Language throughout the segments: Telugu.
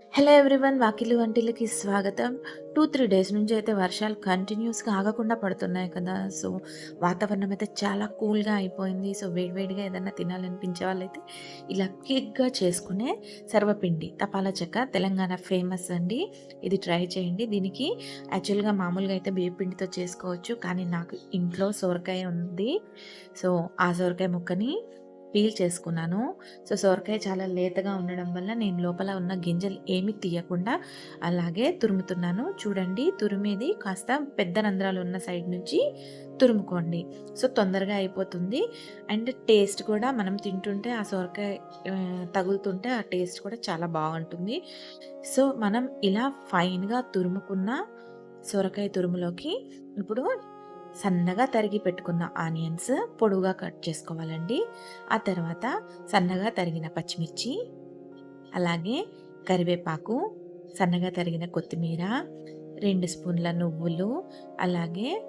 హలో ఎవ్రీవన్ వాకిలు వంటిలకి స్వాగతం. టూ త్రీ డేస్ నుంచి అయితే వర్షాలు కంటిన్యూస్గా ఆగకుండా పడుతున్నాయి కదా. సో వాతావరణం అయితే చాలా కూల్గా అయిపోయింది. సో వేడివేడిగా ఏదైనా తినాలనిపించే వాళ్ళైతే ఇలా కేక్గా చేసుకునే సర్వపిండి తపాలా చెక్క తెలంగాణ ఫేమస్ అండి. ఇది ట్రై చేయండి. దీనికి యాక్చువల్గా మామూలుగా అయితే బియ్య పిండితో చేసుకోవచ్చు. కానీ నాకు ఇంట్లో సొరకాయ ఉంది. సో ఆ సొరకాయ ముక్కని పీల్ చేసుకున్నాను. సో సొరకాయ చాలా లేతగా ఉండడం వల్ల నేను లోపల ఉన్న గింజలు ఏమి తీయకుండా అలాగే తురుముతున్నాను. చూడండి తురిమేది కాస్త పెద్ద రంధ్రాలు ఉన్న సైడ్ నుంచి తురుముకోండి. సో తొందరగా అయిపోతుంది. అండ్ టేస్ట్ కూడా మనం తింటుంటే ఆ సొరకాయ తగులుతుంటే ఆ టేస్ట్ కూడా చాలా బాగుంటుంది. సో మనం ఇలా ఫైన్గా తురుముకున్న సొరకాయ తురుములోకి ఇప్పుడు సన్నగా తరిగి పెట్టుకున్న ఆనియన్స్ పొడుగా కట్ చేసుకోవాలండి. ఆ తర్వాత సన్నగా తరిగిన పచ్చిమిర్చి అలాగే కరివేపాకు సన్నగా తరిగిన కొత్తిమీర రెండు స్పూన్ల నువ్వులు అలాగే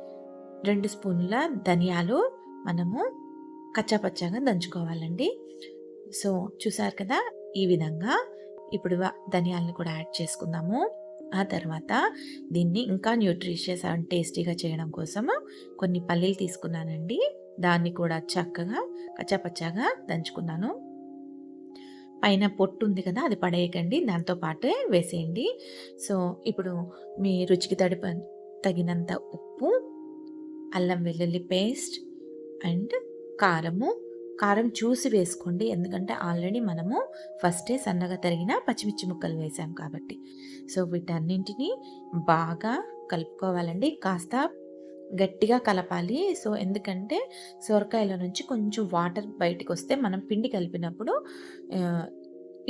రెండు స్పూన్ల ధనియాలు మనము కచ్చాపచ్చాగా దంచుకోవాలండి. సో చూసారు కదా ఈ విధంగా. ఇప్పుడు ధనియాలను కూడా యాడ్ చేసుకుందాము. ఆ తర్వాత దీన్ని ఇంకా న్యూట్రిషియస్ అండ్ టేస్టీగా చేయడం కోసము కొన్ని పల్లీలు తీసుకున్నానండి. దాన్ని కూడా చక్కగా కచ్చాపచ్చాగా దంచుకున్నాను. పైన పొట్టు ఉంది కదా అది పడేయకండి. దాంతో పాటే వేసేయండి. సో ఇప్పుడు మీ రుచికి తడిప తగినంత ఉప్పు అల్లం వెల్లుల్లి పేస్ట్ అండ్ కారము కారం చూసి వేసుకోండి. ఎందుకంటే ఆల్రెడీ మనము ఫస్టే సన్నగా తరిగిన పచ్చిమిర్చి ముక్కలు వేసాం కాబట్టి. సో వీటన్నింటినీ బాగా కలుపుకోవాలండి. కాస్త గట్టిగా కలపాలి. సో ఎందుకంటే సొరకాయల నుంచి కొంచెం వాటర్ బయటకు వస్తే మనం పిండి కలిపినప్పుడు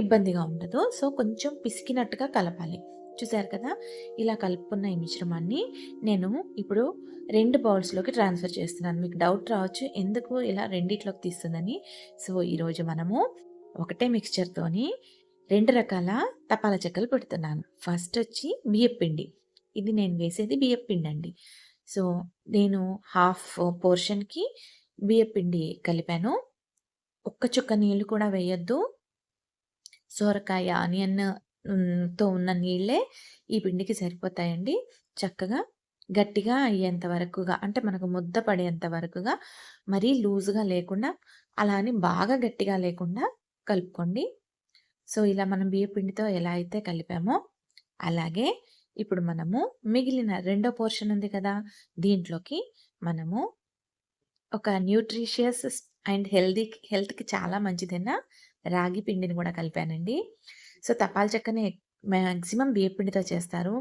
ఇబ్బందిగా ఉండదు. సో కొంచెం పిసికినట్టుగా కలపాలి. చూసారు కదా? ఇలా కలుపుకున్న ఈ మిశ్రమాన్ని నేను ఇప్పుడు రెండు బౌల్స్లోకి ట్రాన్స్ఫర్ చేస్తున్నాను. మీకు డౌట్ రావచ్చు ఎందుకు ఇలా రెండిట్లోకి తీస్తుందని. సో ఈరోజు మనము ఒకటే మిక్స్చర్తోని రెండు రకాల తపాల చెక్కలు పెడుతున్నాను. ఫస్ట్ వచ్చి బియ్యపిండి ఇది నేను వేసేది బియ్యపిండి అండి. సో నేను హాఫ్ పోర్షన్కి బియ్యపిండి కలిపాను. ఒక్క చుక్క నీళ్ళు కూడా వేయొద్దు. సోరకాయ ఆనియన్ తో ఉన్న నీళ్ళే ఈ పిండికి సరిపోతాయండి. చక్కగా గట్టిగా అయ్యేంత వరకుగా అంటే మనకు ముద్ద పడేంత వరకుగా మరీ లూజుగా లేకుండా అలా అని బాగా గట్టిగా లేకుండా కలుపుకోండి. సో ఇలా మనం బియ్య పిండితో ఎలా అయితే కలిపామో అలాగే ఇప్పుడు మనము మిగిలిన రెండో పోర్షన్ ఉంది కదా దీంట్లోకి మనము ఒక న్యూట్రిషియస్ అండ్ హెల్దీ హెల్త్కి చాలా మంచిదైన రాగి పిండిని కూడా కలిపానండి. సో తపాల చెక్కని మ్యాక్సిమం బియ్యపిండితో చేస్తారు.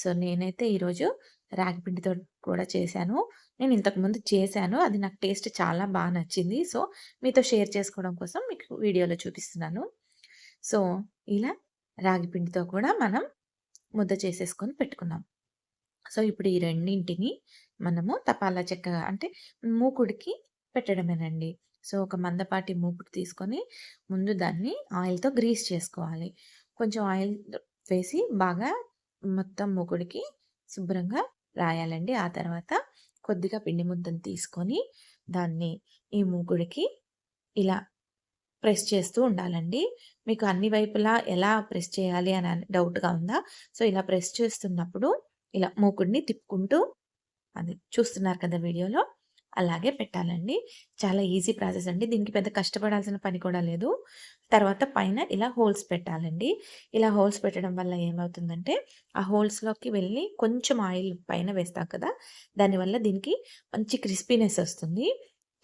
సో నేనైతే ఈరోజు రాగి పిండితో కూడా చేశాను. నేను ఇంతకుముందు చేశాను. అది నాకు టేస్ట్ చాలా బాగా నచ్చింది. సో మీతో షేర్ చేసుకోవడం కోసం మీకు వీడియోలో చూపిస్తున్నాను. సో ఇలా రాగి పిండితో కూడా మనం ముద్ద చేసేసుకొని పెట్టుకున్నాం. సో ఇప్పుడు ఈ రెండింటిని మనము తపాలా చెక్క అంటే మూకుడికి పెట్టడమేనండి. సో ఒక మందపాటి మూకుడు తీసుకొని ముందు దాన్ని ఆయిల్తో గ్రీస్ చేసుకోవాలి. కొంచెం ఆయిల్ వేసి బాగా మొత్తం మూకుడికి శుభ్రంగా రాయాలండి. ఆ తర్వాత కొద్దిగా పిండి ముద్దను తీసుకొని దాన్ని ఈ మూకుడికి ఇలా ప్రెస్ చేస్తూ ఉండాలండి. మీకు అన్ని వైపులా ఎలా ప్రెస్ చేయాలి అని డౌట్గా ఉందా? సో ఇలా ప్రెస్ చేస్తున్నప్పుడు ఇలా మూకుడిని తిప్పుకుంటూ అది చూస్తున్నారు కదా వీడియోలో. అలాగే పెట్టాలండి. చాలా ఈజీ ప్రాసెస్ అండి. దీనికి పెద్ద కష్టపడాల్సిన పని కూడా లేదు. తర్వాత పైన ఇలా హోల్స్ పెట్టాలండి. ఇలా హోల్స్ పెట్టడం వల్ల ఏమవుతుందంటే ఆ హోల్స్లోకి వెళ్ళి కొంచెం ఆయిల్ పైన వేస్తాం కదా! దానివల్ల దీనికి మంచి క్రిస్పీనెస్ వస్తుంది.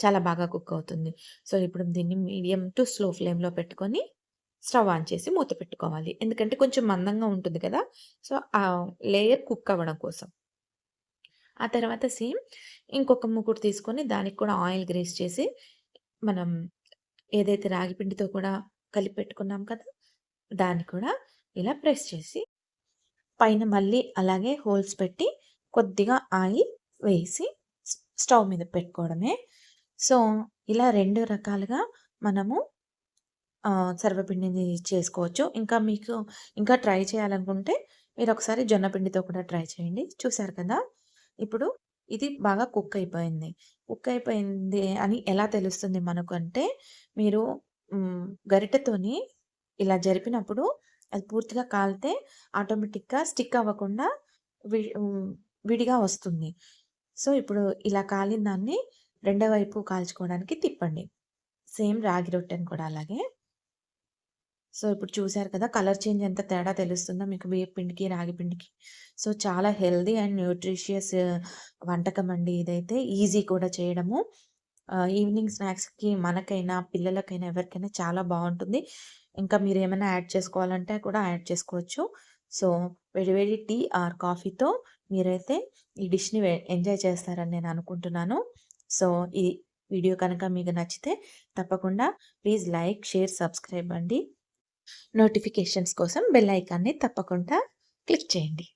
చాలా బాగా కుక్ అవుతుంది. సో ఇప్పుడు దీన్ని మీడియం టు స్లో ఫ్లేమ్లో పెట్టుకొని స్టవ్ ఆన్ చేసి మూత పెట్టుకోవాలి. ఎందుకంటే కొంచెం మందంగా ఉంటుంది కదా! సో ఆ లేయర్ కుక్ అవ్వడం కోసం. ఆ తర్వాత సేమ్ ఇంకొక ముకుడు తీసుకొని దానికి కూడా ఆయిల్ గ్రేస్ చేసి మనం ఏదైతే రాగి పిండితో కూడా కలిపి పెట్టుకున్నాం కదా దాన్ని కూడా ఇలా ప్రెస్ చేసి పైన మళ్ళీ అలాగే హోల్స్ పెట్టి కొద్దిగా ఆయిల్ వేసి స్టవ్ మీద పెట్టుకోవడమే. సో ఇలా రెండు రకాలుగా మనము సర్వపిండిని చేసుకోవచ్చు. ఇంకా మీకు ఇంకా ట్రై చేయాలనుకుంటే మీరు ఒకసారి జొన్నపిండితో కూడా ట్రై చేయండి. చూసారు కదా? ఇప్పుడు ఇది బాగా కుక్ అయిపోయింది కుక్ అయిపోయింది అని ఎలా తెలుస్తుంది మనకు అంటే మీరు గరిటతోని గరిటెతోని ఇలా జరిపినప్పుడు అది పూర్తిగా కాలితే ఆటోమేటిక్‌గా స్టిక్ అవ్వకుండా వి విడిగా వస్తుంది. సో, ఇప్పుడు ఇలా కాలిన దాన్ని రెండో వైపు కాల్చుకోవడానికి తిప్పండి. సేమ్ రాగి రొట్టెని కూడా అలాగే. సో, ఇప్పుడు చూశారు కదా! కలర్ చేంజ్ ఎంత తేడా తెలుస్తుందో మీకు బియ్యపు పిండికి, రాగి పిండికి. సో, చాలా హెల్దీ అండ్ న్యూట్రిషియస్ వంటకం అండి ఇదైతే. ఈజీ కూడా చేయడము. ఈవినింగ్ స్నాక్స్‌కి మనకైనా, పిల్లలకైనా ఎవరికైనా చాలా బాగుంటుంది ఇంకా మీరు ఏమైనా యాడ్ చేసుకోవాలంటే కూడా యాడ్ చేసుకోవచ్చు. సో, వేడివేడి టీ ఆర్ కాఫీతో మీరైతే ఈ డిష్‌ని ఎంజాయ్ చేస్తారని నేను అనుకుంటున్నాను. సో, ఈ వీడియో కనుక మీకు నచ్చితే తప్పకుండా ప్లీజ్ లైక్, షేర్, సబ్స్క్రైబ్ అండి. నోటిఫికేషన్స్ కోసం బెల్ ఐకాన్‌ని తప్పకుండా క్లిక్ చేయండి.